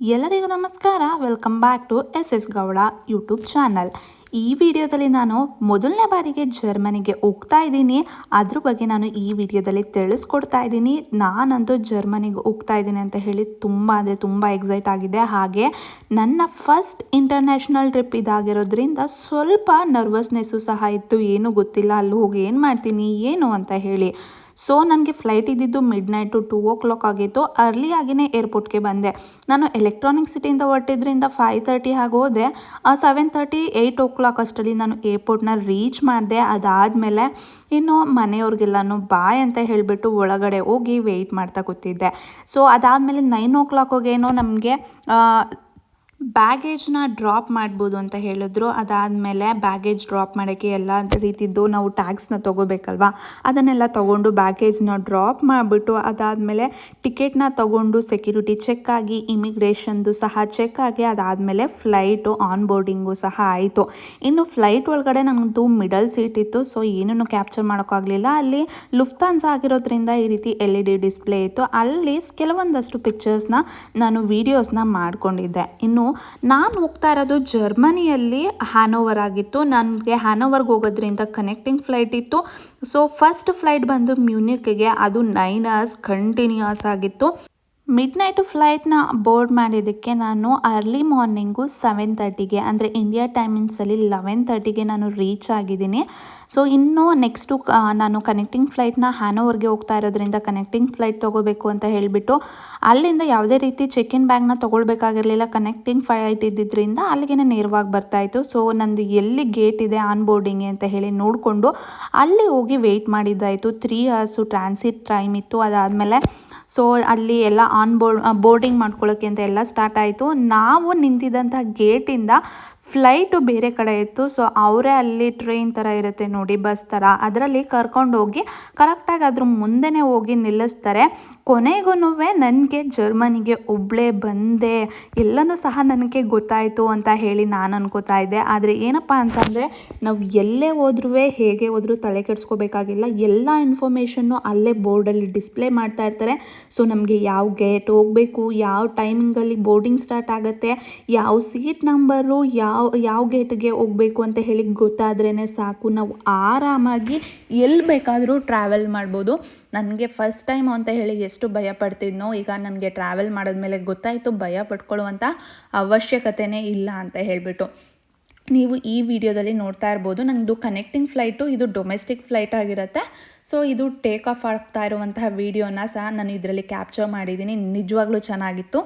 ಎಲ್ಲರಿಗೂ ನಮಸ್ಕಾರ. Welcome back to S S Gowda YouTube channel ಈ ವಿಡಿಯೋದಲ್ಲಿ ನಾನು ಮೊದಲನೇ ಬಾರಿಗೆ ಜರ್ಮನಿಗೆ ಹೋಗ್ತಾ ಇದ್ದೀನಿ. ಅದ್ರ ಬಗ್ಗೆ ನಾನು ಈ ವಿಡಿಯೋದಲ್ಲಿ ತಿಳಿಸ್ಕೊಡ್ತಾ ಇದ್ದೀನಿ. ನಾನಂತೂ ಜರ್ಮನಿಗೆ ಹೋಗ್ತಾ ಇದ್ದೀನಿ ಅಂತ ಹೇಳಿ ತುಂಬ ಅಂದರೆ ತುಂಬ ಎಕ್ಸೈಟ್ ಆಗಿದೆ. ಹಾಗೆ ನನ್ನ ಫಸ್ಟ್ ಇಂಟರ್ನ್ಯಾಷನಲ್ ಟ್ರಿಪ್ ಇದಾಗಿರೋದ್ರಿಂದ ಸ್ವಲ್ಪ ನರ್ವಸ್ನೆಸ್ಸು ಸಹ ಇತ್ತು. ಏನೂ ಗೊತ್ತಿಲ್ಲ. ಅಲ್ಲಿ ಹೋಗಿ ಏನು ಮಾಡ್ತೀನಿ, ಏನು ಅಂತ ಹೇಳಿ. ಸೊ ನನಗೆ ಫ್ಲೈಟ್ ಇದ್ದಿದ್ದು midnight two o'clock ಆಗಿತ್ತು. ಅರ್ಲಿ ಆಗಿನೇ ಏರ್ಪೋರ್ಟ್ಗೆ ಬಂದೆ. ನಾನು ಎಲೆಕ್ಟ್ರಾನಿಕ್ ಸಿಟಿಯಿಂದ ಹೊರಟಿದ್ರಿಂದ ಫೈವ್ ತರ್ಟಿ ಹಾಗೆ ಹೋದೆ. Seven thirty eight o'clock ಅಷ್ಟರಲ್ಲಿ ನಾನು ಏರ್ಪೋರ್ಟ್ನ ರೀಚ್ ಮಾಡಿದೆ. ಅದಾದಮೇಲೆ ಇನ್ನು ಮನೆಯವ್ರಿಗೆಲ್ಲನೂ ಬಾಯ್ ಅಂತ ಹೇಳಿಬಿಟ್ಟು ಒಳಗಡೆ ಹೋಗಿ ವೆಯ್ಟ್ ಮಾಡ್ತಾ ಕೂತಿದ್ದೆ. ಸೊ ಅದಾದಮೇಲೆ ನೈನ್ ಓ ಕ್ಲಾಕ್ ಹೋಗೇನೋ ನಮಗೆ ಬ್ಯಾಗೇಜ್ನ ಡ್ರಾಪ್ ಮಾಡ್ಬೋದು ಅಂತ ಹೇಳಿದ್ರು. ಅದಾದಮೇಲೆ ಬ್ಯಾಗೇಜ್ ಡ್ರಾಪ್ ಮಾಡೋಕ್ಕೆ ಎಲ್ಲ ರೀತಿದ್ದು ನಾವು ಟ್ಯಾಗ್ಸ್ನ ತೊಗೋಬೇಕಲ್ವಾ? ಅದನ್ನೆಲ್ಲ ತೊಗೊಂಡು ಬ್ಯಾಗೇಜ್ನ ಡ್ರಾಪ್ ಮಾಡಿಬಿಟ್ಟು ಅದಾದಮೇಲೆ ಟಿಕೆಟ್ನ ತೊಗೊಂಡು ಸೆಕ್ಯೂರಿಟಿ ಚೆಕ್ ಆಗಿ ಇಮಿಗ್ರೇಷನ್ದು ಸಹ ಚೆಕ್ ಆಗಿ, ಅದಾದಮೇಲೆ ಫ್ಲೈಟು ಆನ್ ಬೋರ್ಡಿಂಗು ಸಹ ಆಯಿತು. ಇನ್ನು ಫ್ಲೈಟ್ ಒಳಗಡೆ ನನಗದು ಮಿಡಲ್ ಸೀಟ್ ಇತ್ತು ಸೊ ಏನನ್ನು ಕ್ಯಾಪ್ಚರ್ ಮಾಡೋಕ್ಕಾಗಲಿಲ್ಲ ಅಲ್ಲಿ ಲುಫ್ತಾನ್ಸ್ ಆಗಿರೋದ್ರಿಂದ ಈ ರೀತಿ ಎಲ್ ಇ ಡಿ ಡಿಸ್ಪ್ಲೇ ಇತ್ತು. ಅಲ್ಲಿ ಕೆಲವೊಂದಷ್ಟು ಪಿಕ್ಚರ್ಸ್ನ ನಾನು ವೀಡಿಯೋಸ್ನ ಮಾಡಿಕೊಂಡಿದ್ದೆ. ಇನ್ನು ನಾನು ಹೋಗ್ತಾ ಇರೋದು ಜರ್ಮನಿಯಲ್ಲಿ ಹ್ಯಾನೋವರ್ ಆಗಿತ್ತು. ನನಗೆ ಹ್ಯಾನೋವರ್ಗೆ ಹೋಗೋದ್ರಿಂದ ಕನೆಕ್ಟಿಂಗ್ ಫ್ಲೈಟ್ ಇತ್ತು. ಸೊ ಫಸ್ಟ್ ಫ್ಲೈಟ್ ಬಂದು ಮ್ಯೂನಿಕ್ಗೆ. ಅದು ನೈನ್ ಅವರ್ಸ್ ಕಂಟಿನ್ಯೂಸ್ ಆಗಿತ್ತು. ಮಿಡ್ ನೈಟು ಫ್ಲೈಟ್ನ ಬೋರ್ಡ್ ಮಾಡಿದ್ದಕ್ಕೆ ನಾನು ಅರ್ಲಿ ಮಾರ್ನಿಂಗು ಸೆವೆನ್ ತರ್ಟಿಗೆ ಅಂದರೆ ಇಂಡಿಯಾ ಟೈಮಿಂಗ್ಸಲ್ಲಿ ಲೆವೆನ್ ತರ್ಟಿಗೆ ನಾನು ರೀಚ್ ಆಗಿದ್ದೀನಿ. ಸೊ ಇನ್ನೂ ನೆಕ್ಸ್ಟು ನಾನು ಕನೆಕ್ಟಿಂಗ್ ಫ್ಲೈಟ್ನ ಹ್ಯಾನೋವರ್ಗೆ ಹೋಗ್ತಾ ಇರೋದ್ರಿಂದ ಕನೆಕ್ಟಿಂಗ್ ಫ್ಲೈಟ್ ತೊಗೋಬೇಕು ಅಂತ ಹೇಳಿಬಿಟ್ಟು, ಅಲ್ಲಿಂದ ಯಾವುದೇ ರೀತಿ ಚೆಕ್ ಇನ್ ಬ್ಯಾಗ್ನ ತೊಗೊಳ್ಬೇಕಾಗಿರಲಿಲ್ಲ. ಕನೆಕ್ಟಿಂಗ್ ಫ್ಲೈಟ್ ಇದ್ದಿದ್ದರಿಂದ ಅಲ್ಲಿಗೆ ನೇರವಾಗಿ ಬರ್ತಾಯಿತ್ತು ಸೊ ನಂದು ಎಲ್ಲಿ ಗೇಟ್ ಇದೆ ಆನ್ ಬೋರ್ಡಿಂಗ್ ಅಂತ ಹೇಳಿ ನೋಡಿಕೊಂಡು ಅಲ್ಲಿ ಹೋಗಿ ವೆಯ್ಟ್ ಮಾಡಿದ್ದಾಯಿತು. ತ್ರೀ ಅವರ್ಸು ಟ್ರಾನ್ಸಿಟ್ ಟೈಮ್ ಇತ್ತು. ಅದಾದಮೇಲೆ ಸೊ ಅಲ್ಲಿ ಎಲ್ಲ ಆನ್ ಬೋರ್ಡ್ ಬೋರ್ಡಿಂಗ್ ಮಾಡ್ಕೊಳ್ಳೋಕ್ಕೆ ಅಂತ ಎಲ್ಲ ಸ್ಟಾರ್ಟ್ ಆಯಿತು. ನಾವು ನಿಂತಿದ್ದಂಥ ಗೇಟಿಂದ ಫ್ಲೈಟು ಬೇರೆ ಕಡೆ ಇತ್ತು. ಸೊ ಅವರೇ ಅಲ್ಲಿ ಟ್ರೈನ್ ಥರ ಇರುತ್ತೆ ನೋಡಿ ಬಸ್ ಥರ ಅದರಲ್ಲಿ ಕರ್ಕೊಂಡು ಹೋಗಿ ಕರೆಕ್ಟಾಗಿ ಅದ್ರ ಮುಂದೆನೇ ಹೋಗಿ ನಿಲ್ಲಿಸ್ತಾರೆ. ಕೊನೆಗೂ ನನಗೆ ಜರ್ಮನಿಗೆ ಒಬ್ಬಳೇ ಬಂದೆ. ಎಲ್ಲನೂ ಸಹ ನನಗೆ ಗೊತ್ತಾಯಿತು ಅಂತ ಹೇಳಿ ನಾನು ಅನ್ಕೋತಾ ಇದ್ದೆ. ಆದರೆ ಏನಪ್ಪ ಅಂತಂದರೆ, ನಾವು ಎಲ್ಲೇ ಹೋದ್ರೂ ಹೇಗೆ ಹೋದರೂ ತಲೆ ಕೆಡಿಸ್ಕೋಬೇಕಾಗಿಲ್ಲ. ಎಲ್ಲ ಇನ್ಫಾರ್ಮೇಷನ್ನು ಅಲ್ಲೇ ಬೋರ್ಡಲ್ಲಿ ಡಿಸ್ಪ್ಲೇ ಮಾಡ್ತಾ ಇರ್ತಾರೆ. ಸೊ ನಮಗೆ ಯಾವ ಗೇಟ್ ಹೋಗಬೇಕು, ಯಾವ ಟೈಮಿಂಗಲ್ಲಿ ಬೋರ್ಡಿಂಗ್ ಸ್ಟಾರ್ಟ್ ಆಗುತ್ತೆ, ಯಾವ ಸೀಟ್ ನಂಬರು ಯಾವ ಯಾವ ಗೇಟ್ಗೆ ಹೋಗಬೇಕು ಅಂತ ಹೇಳಿ ಗೊತ್ತಾದ್ರೇ ಸಾಕು. ನಾವು ಆರಾಮಾಗಿ ಎಲ್ಲಿ ಬೇಕಾದರೂ ಟ್ರಾವೆಲ್ ಮಾಡ್ಬೋದು. ನನಗೆ ಫಸ್ಟ್ ಟೈಮ್ ಅಂತ ಹೇಳಿ ಎಷ್ಟು ಭಯ ಪಡ್ತಿದ್ನೋ, ಈಗ ನನಗೆ ಟ್ರಾವೆಲ್ ಮಾಡಿದ್ಮೇಲೆ ಗೊತ್ತಾಯಿತು ಭಯ ಪಡ್ಕೊಳ್ಳುವಂಥ ಅವಶ್ಯಕತೆನೇ ಇಲ್ಲ ಅಂತ ಹೇಳಿಬಿಟ್ಟು. ನೀವು ಈ ವಿಡಿಯೋದಲ್ಲಿ ನೋಡ್ತಾ ಇರ್ಬೋದು ನನ್ನದು ಕನೆಕ್ಟಿಂಗ್ ಫ್ಲೈಟು ಇದು ಡೊಮೆಸ್ಟಿಕ್ ಫ್ಲೈಟ್ ಆಗಿರುತ್ತೆ. ಸೊ ಇದು ಟೇಕ್ ಆಫ್ ಆಗ್ತಾ ಇರುವಂತಹ ವಿಡಿಯೋನ ಸಹ ನಾನು ಇದರಲ್ಲಿ ಕ್ಯಾಪ್ಚರ್ ಮಾಡಿದ್ದೀನಿ. ನಿಜವಾಗ್ಲೂ ಚೆನ್ನಾಗಿತ್ತು.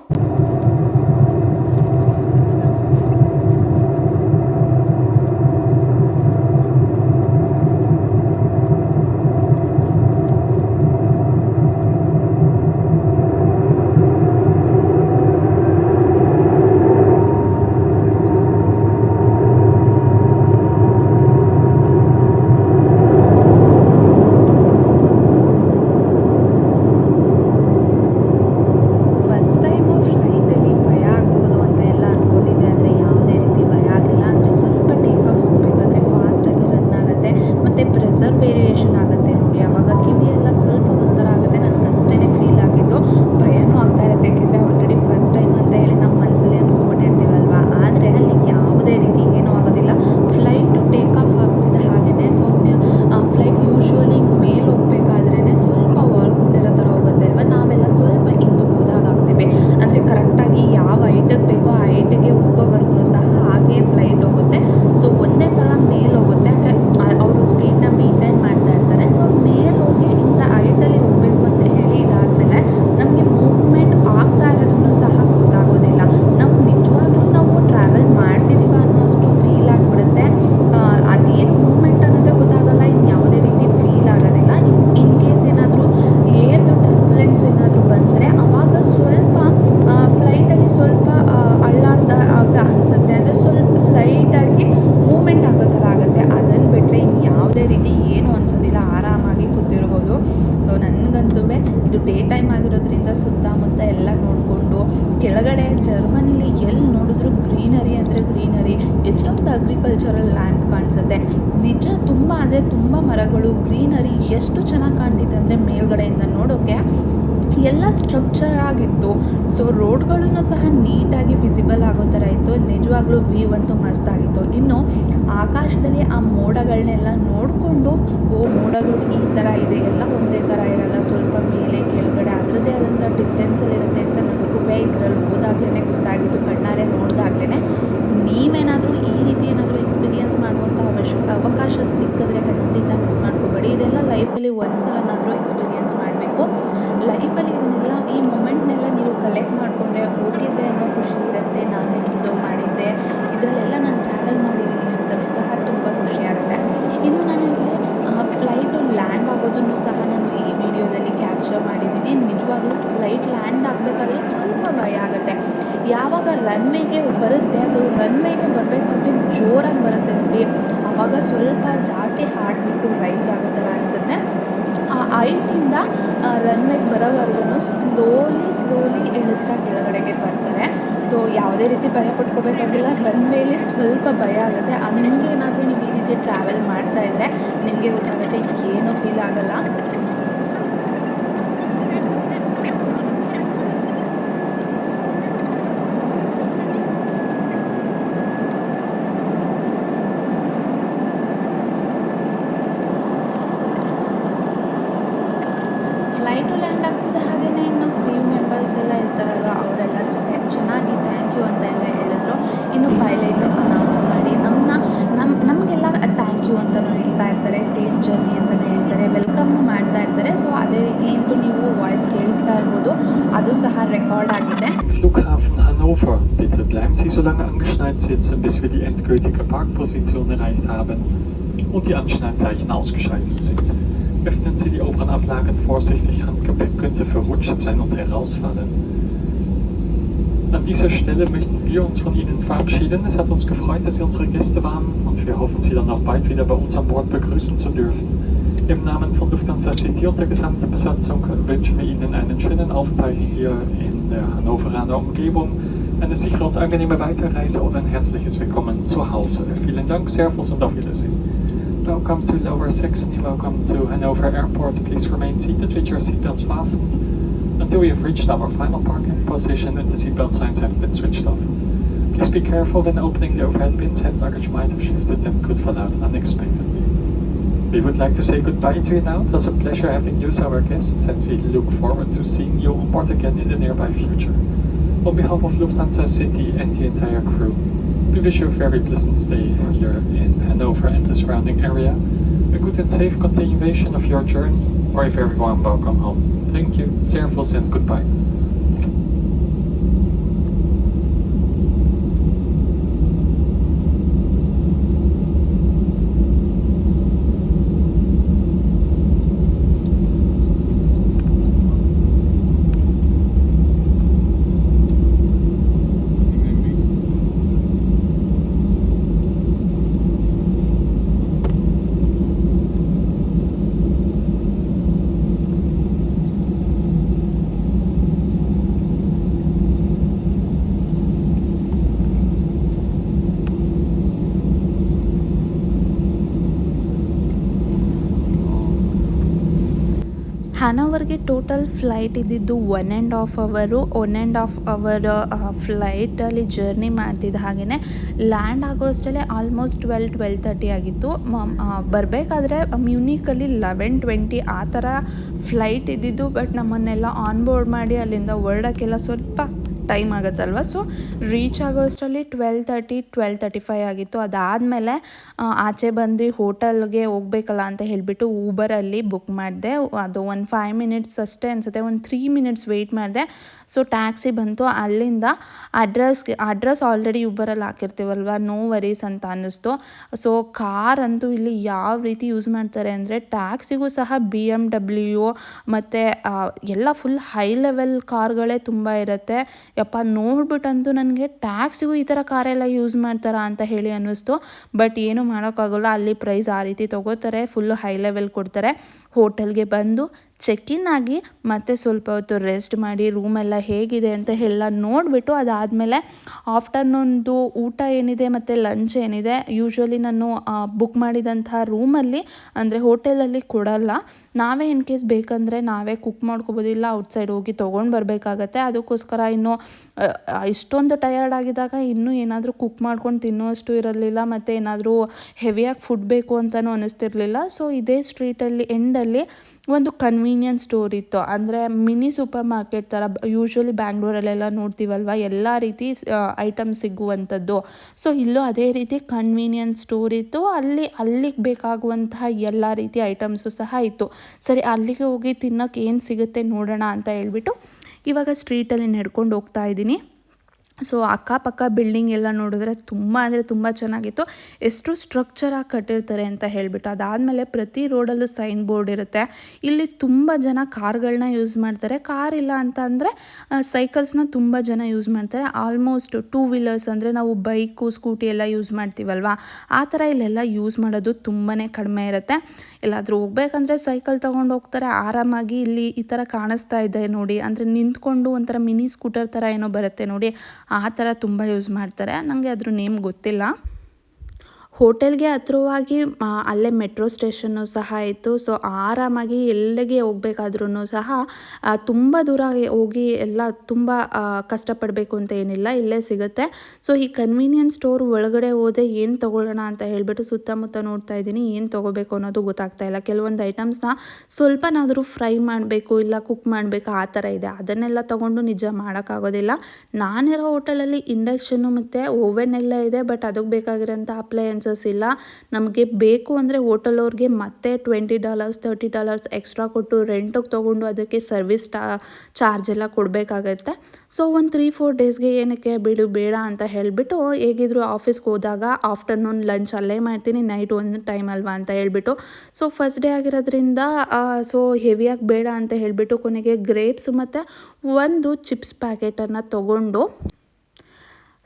ಕಾಣಿಸುತ್ತೆ ನಿಜ ತುಂಬ ಅಂದರೆ ತುಂಬ ಮರಗಳು, ಗ್ರೀನರಿ ಎಷ್ಟು ಚೆನ್ನಾಗಿ ಕಾಣ್ತಿತ್ತು ಅಂದರೆ ಮೇಲ್ಗಡೆಯಿಂದ ನೋಡೋಕ್ಕೆ ಎಲ್ಲ ಸ್ಟ್ರಕ್ಚರ್ ಆಗಿತ್ತು. ಸೊ ರೋಡ್ಗಳನ್ನು ಸಹ ನೀಟಾಗಿ ವಿಸಿಬಲ್ ಆಗೋ ಥರ ಇತ್ತು. ನಿಜವಾಗ್ಲೂ ವ್ಯೂ ಅಂತೂ ಮಸ್ತಾಗಿತ್ತು. ಇನ್ನು ಆಕಾಶದಲ್ಲಿ ಆ ಮೋಡಗಳನ್ನೆಲ್ಲ ನೋಡಿಕೊಂಡು, ಓ ಮೋಡಗಳು ಈ ಥರ ಇದೆ, ಎಲ್ಲ ಒಂದೇ ಥರ ಇರಲ್ಲ, ಸ್ವಲ್ಪ ಮೇಲೆ, ಕೆಳಗಡೆ, ಅದರದ್ದೇ ಆದಂಥ ಡಿಸ್ಟೆನ್ಸಲ್ಲಿರುತ್ತೆ ಅಂತ ನನಗೂ ಇದರಲ್ಲಿ ಹೋದಾಗ್ಲೇ ಗೊತ್ತಾಗಿತ್ತು. ಕಣ್ಣಾರೆ ನೋಡಿದಾಗ್ಲೇ ಲೈಫಲ್ಲಿ ಒಂದ್ಸಲನಾದರೂ ಎಕ್ಸ್ಪೀರಿಯೆನ್ಸ್ ಮಾಡಬೇಕು. ಲೈಫಲ್ಲಿ ಇದನ್ನೆಲ್ಲ ಈ ಮೂಮೆಂಟ್ನೆಲ್ಲ ನೀವು ಕಲೆಕ್ಟ್ ಮಾಡಿಕೊಂಡ್ರೆ ಹೋಗಿದ್ದೆ ಅನ್ನೋ ಖುಷಿ ಇರುತ್ತೆ, ನಾನು ಎಕ್ಸ್ಪ್ಲೋರ್ ಮಾಡಿದ್ದೆ, ಇದರಲ್ಲೆಲ್ಲ ನಾನು ಟ್ರಾವೆಲ್ ಮಾಡಿದ್ದೀನಿ ಅಂತಲೂ ಸಹ ತುಂಬ ಖುಷಿಯಾಗುತ್ತೆ ಇನ್ನು ನಾನು ಇಲ್ಲಿ ಫ್ಲೈಟು ಲ್ಯಾಂಡ್ ಆಗೋದನ್ನು ಸಹ ನಾನು ಈ ವಿಡಿಯೋದಲ್ಲಿ ಕ್ಯಾಪ್ಚರ್ ಮಾಡಿದ್ದೀನಿ. ನಿಜವಾಗ್ಲೂ ಫ್ಲೈಟ್ ಲ್ಯಾಂಡ್ ಆಗಬೇಕಾದ್ರೆ ಸ್ವಲ್ಪ ಭಯ ಆಗುತ್ತೆ. ಯಾವಾಗ ರನ್ವೇಗೆ ಬರುತ್ತೆ ಅದು ರನ್ವೇಗೆ ಬರಬೇಕಾದ್ರೆ ಜೋರಾಗಿ ಬರುತ್ತೆ ನೋಡಿ. ಆವಾಗ ಸ್ವಲ್ಪ ಜಾಸ್ತಿ ಹಾರ್ಟ್ ಬಿಟ್ಟು ರೈಸ್ ಆಗೋ ಥರ ಅನಿಸುತ್ತೆ. ಆ ಐಟಿಂದ ರನ್ವೇಗೆ ಬರೋವರೆಗೂ ಸ್ಲೋಲಿ ಸ್ಲೋಲಿ ಇಳಿಸ್ತಾ ಕೆಳಗಡೆಗೆ ಬರ್ತಾರೆ. ಸೊ ಯಾವುದೇ ರೀತಿ ಭಯ ಪಡ್ಕೋಬೇಕಾಗಿಲ್ಲ ರನ್ವೇಲಿ ಸ್ವಲ್ಪ ಭಯ ಆಗುತ್ತೆ. ಹಂಗೆ ಏನಾದರೂ ನೀವು ಈ ರೀತಿ ಟ್ರಾವೆಲ್ ಮಾಡ್ತಾ ಇದ್ದರೆ ನಿಮಗೆ ಗೊತ್ತಾಗುತ್ತೆ ಏನೂ ಫೀಲ್ ಆಗಲ್ಲ. Parkposition erreicht haben und die Anschnallzeichen ausgeschaltet sind. Öffnen Sie die oberen Auflagen vorsichtig, Handgepäck könnte verrutscht sein und herausfallen. An dieser Stelle möchten wir uns von Ihnen verabschieden. Es hat uns gefreut, dass Sie unsere Gäste waren und wir hoffen, Sie dann auch bald wieder bei uns an Bord begrüßen zu dürfen. Im Namen von Lufthansa City und der gesamten Besatzung wünschen wir Ihnen einen schönen Aufenthalt hier in der Hannoveraner Umgebung, eine sichere und angenehme Weiterreise und ein herzliches Willkommen zu Hause. Vielen Dank, Servus und auf Wiedersehen. Welcome to Lower Saxony, welcome to Hanover Airport. Please remain seated with your seatbelts fastened until we have reached our final parking position and the seatbelt signs have been switched off. Please be careful when opening the overhead bins, hand luggage might have shifted and could fall out unexpectedly. We would like to say goodbye to you now. It was a pleasure having you as our guests and we look forward to seeing you on board again in the nearby future. On behalf of Lufthansa City and the entire crew, we wish you a very pleasant stay here in Hanover and the surrounding area, a good and safe continuation of your journey, or a very warm welcome home. Thank you, Servus and goodbye. ಹ್ಯಾನೋವರ್ಗೆ total flight ಇದ್ದಿದ್ದು one and half hour one and half hour ಫ್ಲೈಟಲ್ಲಿ journey ಮಾಡ್ತಿದ್ದ ಹಾಗೆಯೇ land ಆಗೋ ಅಷ್ಟರಲ್ಲೇ almost twelve twelve thirty ಆಗಿತ್ತು ಬರಬೇಕಾದ್ರೆ ಮ್ಯೂನಿಕಲ್ಲಿ eleven twenty ಆ ಥರ ಫ್ಲೈಟ್ ಇದ್ದಿದ್ದು ಬಟ್ ನಮ್ಮನ್ನೆಲ್ಲ ಆನ್ ಬೋರ್ಡ್ ಮಾಡಿ ಅಲ್ಲಿಂದ ಹೊರಡೋಕ್ಕೆಲ್ಲ ಸ್ವಲ್ಪ ಟೈಮ್ ಆಗುತ್ತಲ್ವ? ಸೊ ರೀಚ್ ಆಗೋ ಅಷ್ಟರಲ್ಲಿ twelve thirty twelve thirty five ಆಗಿತ್ತು. ಅದಾದಮೇಲೆ ಆಚೆ ಬಂದು ಹೋಟೆಲ್ಗೆ ಹೋಗ್ಬೇಕಲ್ಲ ಅಂತ ಹೇಳಿಬಿಟ್ಟು ಊಬರಲ್ಲಿ ಬುಕ್ ಮಾಡಿದೆ. ಅದು ಒಂದು ಫೈವ್ ಮಿನಿಟ್ಸ್ ಅಷ್ಟೇ ಅನಿಸುತ್ತೆ. ಒಂದು ತ್ರೀ ಮಿನಿಟ್ಸ್ ವೆಯ್ಟ್ ಮಾಡಿದೆ. ಸೊ ಟ್ಯಾಕ್ಸಿ ಬಂತು. ಅಲ್ಲಿಂದ ಅಡ್ರೆಸ್ಗೆ ಅಡ್ರೆಸ್ ಆಲ್ರೆಡಿ ಊಬರಲ್ಲಿ ಹಾಕಿರ್ತೀವಲ್ವ? ನೋ ವರೀಸ್ ಅಂತ ಅನ್ನಿಸ್ತು. ಸೊ ಕಾರ್ ಅಂತೂ ಇಲ್ಲಿ ಯಾವ ರೀತಿ ಯೂಸ್ ಮಾಡ್ತಾರೆ ಅಂದರೆ ಟ್ಯಾಕ್ಸಿಗೂ ಸಹ ಬಿ ಎಂ ಡಬ್ಲ್ಯೂ ಮತ್ತು ಎಲ್ಲ ಫುಲ್ ಹೈ ಲೆವೆಲ್ ಕಾರ್ಗಳೇ ತುಂಬ ಇರುತ್ತೆ. ಯಪ್ಪ ನೋಡ್ಬಿಟ್ಟಂತೂ ನನಗೆ ಟ್ಯಾಕ್ಸಿಗೂ ಈ ಥರ ಕಾರೆಲ್ಲ ಯೂಸ್ ಮಾಡ್ತಾರಾ ಅಂತ ಹೇಳಿ ಅನ್ನಿಸ್ತು. ಬಟ್ ಏನೂ ಮಾಡೋಕ್ಕಾಗಲ್ಲ. ಅಲ್ಲಿ ಪ್ರೈಸ್ ಆ ರೀತಿ ತೊಗೋತಾರೆ. ಫುಲ್ಲು ಹೈ ಲೆವೆಲ್ ಕೊಡ್ತಾರೆ. ಹೋಟೆಲ್ಗೆ ಬಂದು ಚೆಕ್ ಇನ್ ಆಗಿ ಮತ್ತೆ ಸ್ವಲ್ಪ ಹೊತ್ತು ರೆಸ್ಟ್ ಮಾಡಿ ರೂಮೆಲ್ಲ ಹೇಗಿದೆ ಅಂತ ಎಲ್ಲ ನೋಡಿಬಿಟ್ಟು ಅದಾದಮೇಲೆ ಆಫ್ಟರ್ನೂನ್ದು ಊಟ ಏನಿದೆ ಮತ್ತು ಲಂಚ್ ಏನಿದೆ ಯೂಶ್ವಲಿ ನಾನು ಬುಕ್ ಮಾಡಿದಂಥ ರೂಮಲ್ಲಿ ಅಂದರೆ ಹೋಟೆಲಲ್ಲಿ ಕೊಡಲ್ಲ. ನಾವೇ ಇನ್ ಕೇಸ್ ಬೇಕಂದರೆ ನಾವೇ ಕುಕ್ ಮಾಡ್ಕೋಬೋದು, ಇಲ್ಲ ಔಟ್ಸೈಡ್ ಹೋಗಿ ತೊಗೊಂಡು ಬರಬೇಕಾಗತ್ತೆ. ಅದಕ್ಕೋಸ್ಕರ ಇನ್ನು ಇಷ್ಟೊಂದು ಟಯರ್ಡ್ ಆಗಿದ್ದಾಗ ಇನ್ನೂ ಏನಾದರೂ ಕುಕ್ ಮಾಡ್ಕೊಂಡು ತಿನ್ನುವಷ್ಟು ಇರಲಿಲ್ಲ, ಮತ್ತು ಏನಾದರೂ ಹೆವಿಯಾಗಿ ಫುಡ್ ಬೇಕು ಅಂತಲೂ ಅನ್ನಿಸ್ತಿರ್ಲಿಲ್ಲ ಸೊ ಇದೇ ಸ್ಟ್ರೀಟಲ್ಲಿ ಎಂಡಲ್ಲಿ ಒಂದು ಕನ್ವೀನಿಯನ್ಸ್ ಸ್ಟೋರ್ ಇತ್ತು. ಅಂದರೆ ಮಿನಿ ಸೂಪರ್ ಮಾರ್ಕೆಟ್ ಥರ ಯೂಶ್ವಲಿ ಬ್ಯಾಂಗ್ಳೂರಲ್ಲೆಲ್ಲ ನೋಡ್ತೀವಲ್ವ? ಎಲ್ಲ ರೀತಿ ಐಟಮ್ಸ್ ಸಿಗುವಂಥದ್ದು. ಸೊ ಇಲ್ಲೂ ಅದೇ ರೀತಿ ಕನ್ವೀನಿಯನ್ಸ್ ಸ್ಟೋರ್ ಇತ್ತು. ಅಲ್ಲಿ, ಅಲ್ಲಿಗೆ ಬೇಕಾಗುವಂತಹ ಎಲ್ಲ ರೀತಿ ಐಟಮ್ಸು ಸಹ ಇತ್ತು. ಸರಿ, ಅಲ್ಲಿಗೆ ಹೋಗಿ ತಿನ್ನೋಕೆ ಏನು ಸಿಗುತ್ತೆ ನೋಡೋಣ ಅಂತ ಹೇಳ್ಬಿಟ್ಟು ಇವಾಗ ಸ್ಟ್ರೀಟಲ್ಲಿ ನಡ್ಕೊಂಡು ಹೋಗ್ತಾ ಇದ್ದೀನಿ. ಸೊ ಅಕ್ಕಪಕ್ಕ ಬಿಲ್ಡಿಂಗ್ ಎಲ್ಲ ನೋಡಿದ್ರೆ ತುಂಬ ಅಂದರೆ ತುಂಬ ಚೆನ್ನಾಗಿತ್ತು. ಎಷ್ಟು ಸ್ಟ್ರಕ್ಚರಾಗಿ ಕಟ್ಟಿರ್ತಾರೆ ಅಂತ ಹೇಳಿಬಿಟ್ಟು. ಅದಾದಮೇಲೆ ಪ್ರತಿ ರೋಡಲ್ಲೂ ಸೈನ್ ಬೋರ್ಡ್ ಇರುತ್ತೆ. ಇಲ್ಲಿ ತುಂಬ ಜನ ಕಾರ್ಗಳನ್ನ ಯೂಸ್ ಮಾಡ್ತಾರೆ. ಕಾರ್ ಇಲ್ಲ ಅಂತ ಅಂದರೆ ಸೈಕಲ್ಸ್ನ ತುಂಬ ಜನ ಯೂಸ್ ಮಾಡ್ತಾರೆ. ಆಲ್ಮೋಸ್ಟ್ ಟೂ ವೀಲರ್ಸ್ ಅಂದರೆ ನಾವು ಬೈಕು ಸ್ಕೂಟಿ ಎಲ್ಲ ಯೂಸ್ ಮಾಡ್ತೀವಲ್ವಾ? ಆ ಥರ ಇಲ್ಲೆಲ್ಲ ಯೂಸ್ ಮಾಡೋದು ತುಂಬಾ ಕಡಿಮೆ ಇರುತ್ತೆ. ಎಲ್ಲಾದರೂ ಹೋಗ್ಬೇಕಂದ್ರೆ ಸೈಕಲ್ ತೊಗೊಂಡು ಹೋಗ್ತಾರೆ. ಆರಾಮಾಗಿ ಇಲ್ಲಿ ಈ ಥರ ಕಾಣಿಸ್ತಾ ಇದೆ ನೋಡಿ. ಅಂದರೆ ನಿಂತ್ಕೊಂಡು ಒಂಥರ ಮಿನಿ ಸ್ಕೂಟರ್ ಥರ ಏನೋ ಬರುತ್ತೆ ನೋಡಿ. ಆ ಥರ ತುಂಬ ಯೂಸ್ ಮಾಡ್ತಾರೆ. ನನಗೆ ಅದ್ರ ನೇಮ್ ಗೊತ್ತಿಲ್ಲ. ಹೋಟೆಲ್ಗೆ ಹತ್ರವಾಗಿ ಅಲ್ಲೇ ಮೆಟ್ರೋ ಸ್ಟೇಷನ್ನು ಸಹ ಇತ್ತು. ಸೊ, ಆರಾಮಾಗಿ ಎಲ್ಲಿಗೆ ಹೋಗ್ಬೇಕಾದ್ರೂ ಸಹ ತುಂಬ ದೂರ ಹೋಗಿ ಎಲ್ಲ ತುಂಬ ಕಷ್ಟಪಡಬೇಕು ಅಂತ ಏನಿಲ್ಲ, ಇಲ್ಲೇ ಸಿಗುತ್ತೆ. ಸೊ, ಈ ಕನ್ವೀನಿಯನ್ಸ್ ಸ್ಟೋರ್ ಒಳಗಡೆ ಹೋದೆ ಏನು ತೊಗೊಳ್ಳೋಣ ಅಂತ ಹೇಳಿಬಿಟ್ಟು ಸುತ್ತಮುತ್ತ ನೋಡ್ತಾ ಇದ್ದೀನಿ. ಏನು ತೊಗೋಬೇಕು ಅನ್ನೋದು ಗೊತ್ತಾಗ್ತಾ ಇಲ್ಲ. ಕೆಲವೊಂದು ಐಟಮ್ಸ್ನ ಸ್ವಲ್ಪನಾದರೂ ಫ್ರೈ ಮಾಡಬೇಕು, ಇಲ್ಲ ಕುಕ್ ಮಾಡಬೇಕು, ಆ ಥರ ಇದೆ. ಅದನ್ನೆಲ್ಲ ತೊಗೊಂಡು ನಿಜ ಮಾಡೋಕ್ಕಾಗೋದಿಲ್ಲ. ನಾನಿರೋ ಹೋಟೆಲಲ್ಲಿ ಇಂಡಕ್ಷನ್ನು ಮತ್ತು ಓವೆನ್ ಎಲ್ಲ ಇದೆ ಬಟ್ ಅದಕ್ಕೆ ಬೇಕಾಗಿರೋಂಥ ಅಪ್ಲಯನ್ಸಸ್ ಇಲ್ಲ. ನಮಗೆ ಬೇಕು ಅಂದರೆ ಹೋಟೆಲ್ ಅವ್ರಿಗೆ ಮತ್ತೆ twenty dollars thirty dollars extra ಕೊಟ್ಟು ರೆಂಟಿಗೆ ತೊಗೊಂಡು ಅದಕ್ಕೆ ಸರ್ವಿಸ್ ಟಾ ಚಾರ್ಜ್ ಎಲ್ಲ ಕೊಡಬೇಕಾಗತ್ತೆ. ಸೊ ಒಂದು ತ್ರೀ ಫೋರ್ ಡೇಸ್ಗೆ ಏನಕ್ಕೆ ಬಿಡು, ಬೇಡ ಅಂತ ಹೇಳಿಬಿಟ್ಟು ಹೇಗಿದ್ರು ಆಫೀಸ್ಗೆ ಹೋದಾಗ ಆಫ್ಟರ್ನೂನ್ ಲಂಚ್ ಅಲ್ಲೇ ಮಾಡ್ತೀನಿ ನೈಟ್ ಒಂದು ಟೈಮ್ ಅಲ್ವಾ ಅಂತ ಹೇಳಿಬಿಟ್ಟು. ಸೊ ಫಸ್ಟ್ ಡೇ ಆಗಿರೋದ್ರಿಂದ ಸೊ ಹೆವಿಯಾಗಿ ಬೇಡ ಅಂತ ಹೇಳಿಬಿಟ್ಟು ಕೊನೆಗೆ ಗ್ರೇಪ್ಸ್ ಮತ್ತು ಒಂದು ಚಿಪ್ಸ್ ಪ್ಯಾಕೆಟನ್ನು ತೊಗೊಂಡು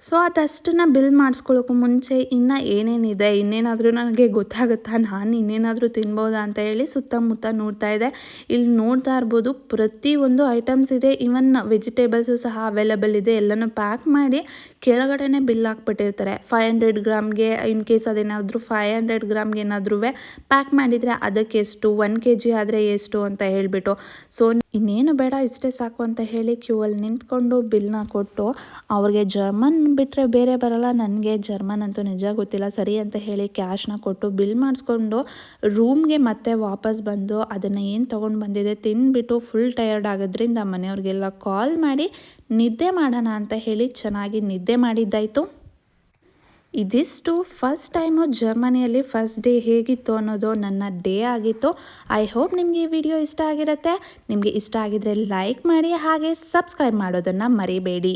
ಸೊ ಅದಷ್ಟನ್ನು ಬಿಲ್ ಮಾಡಿಸ್ಕೊಳ್ಳೋಕ್ಕೂ ಮುಂಚೆ ಇನ್ನು ಏನೇನಿದೆ, ಇನ್ನೇನಾದರೂ ನನಗೆ ಗೊತ್ತಾಗುತ್ತಾ, ನಾನು ಇನ್ನೇನಾದರೂ ತಿನ್ಬೋದಾ ಅಂತ ಹೇಳಿ ಸುತ್ತಮುತ್ತ ನೋಡ್ತಾ ಇದೆ ಇಲ್ಲಿ ನೋಡ್ತಾ ಇರ್ಬೋದು ಪ್ರತಿಯೊಂದು ಐಟಮ್ಸ್ ಇದೆ ಈವನ್ ವೆಜಿಟೇಬಲ್ಸು ಸಹ ಅವೈಲೇಬಲ್ ಇದೆ, ಎಲ್ಲನೂ ಪ್ಯಾಕ್ ಮಾಡಿ ಕೆಳಗಡೆನೇ ಬಿಲ್ ಹಾಕ್ಬಿಟ್ಟಿರ್ತಾರೆ. ಫೈವ್ ಹಂಡ್ರೆಡ್ ಗ್ರಾಮ್ಗೆ ಇನ್ ಕೇಸ್ ಅದೇನಾದರೂ ಫೈವ್ ಹಂಡ್ರೆಡ್ ಗ್ರಾಮ್ಗೆ ಏನಾದ್ರೂ ಪ್ಯಾಕ್ ಮಾಡಿದರೆ ಅದಕ್ಕೆ ಎಷ್ಟು ಒನ್ ಕೆ ಜಿ ಆದರೆ ಎಷ್ಟು ಅಂತ ಹೇಳಿಬಿಟ್ಟು. ಸೊ ಇನ್ನೇನು ಬೇಡ, ಇಷ್ಟೇ ಸಾಕು ಅಂತ ಹೇಳಿ ಕ್ಯೂ ಅಲ್ಲಿ ನಿಂತ್ಕೊಂಡು ಬಿಲ್ನ ಕೊಟ್ಟು ಅವ್ರಿಗೆ ಜರ್ಮನ್ ಬಿಟ್ಟರೆ ಬೇರೆ ಬರಲ್ಲ, ನನಗೆ ಜರ್ಮನ್ ಅಂತೂ ನಿಜ ಗೊತ್ತಿಲ್ಲ, ಸರಿ ಅಂತ ಹೇಳಿ ಕ್ಯಾಶ್ನ ಕೊಟ್ಟು ಬಿಲ್ ಮಾಡಿಸ್ಕೊಂಡು ರೂಮ್ಗೆ ಮತ್ತೆ ವಾಪಸ್ ಬಂದು ಅದನ್ನು ಏನು ತೊಗೊಂಡು ಬಂದಿದೆ ತಿಂದ್ಬಿಟ್ಟು ಫುಲ್ ಟಯರ್ಡ್ ಆಗೋದ್ರಿಂದ ಮನೆಯವ್ರಿಗೆಲ್ಲ ಕಾಲ್ ಮಾಡಿ, ನಿದ್ದೆ ಮಾಡೋಣ ಅಂತ ಹೇಳಿ ಚೆನ್ನಾಗಿ ನಿದ್ದೆ ಮಾಡಿದ್ದಾಯಿತು. ಇದಿಷ್ಟು ಫಸ್ಟ್ ಟೈಮು ಜರ್ಮನಿಯಲ್ಲಿ ಫಸ್ಟ್ ಡೇ ಹೇಗಿತ್ತು ಅನ್ನೋದು ನನ್ನ ಡೇ ಆಗಿತ್ತು. ಐ ಹೋಪ್ ನಿಮಗೆ ಈ ವಿಡಿಯೋ ಇಷ್ಟ ಆಗಿರುತ್ತೆ. ನಿಮಗೆ ಇಷ್ಟ ಆಗಿದರೆ ಲೈಕ್ ಮಾಡಿ ಹಾಗೆ ಸಬ್ಸ್ಕ್ರೈಬ್ ಮಾಡೋದನ್ನು ಮರಿಬೇಡಿ.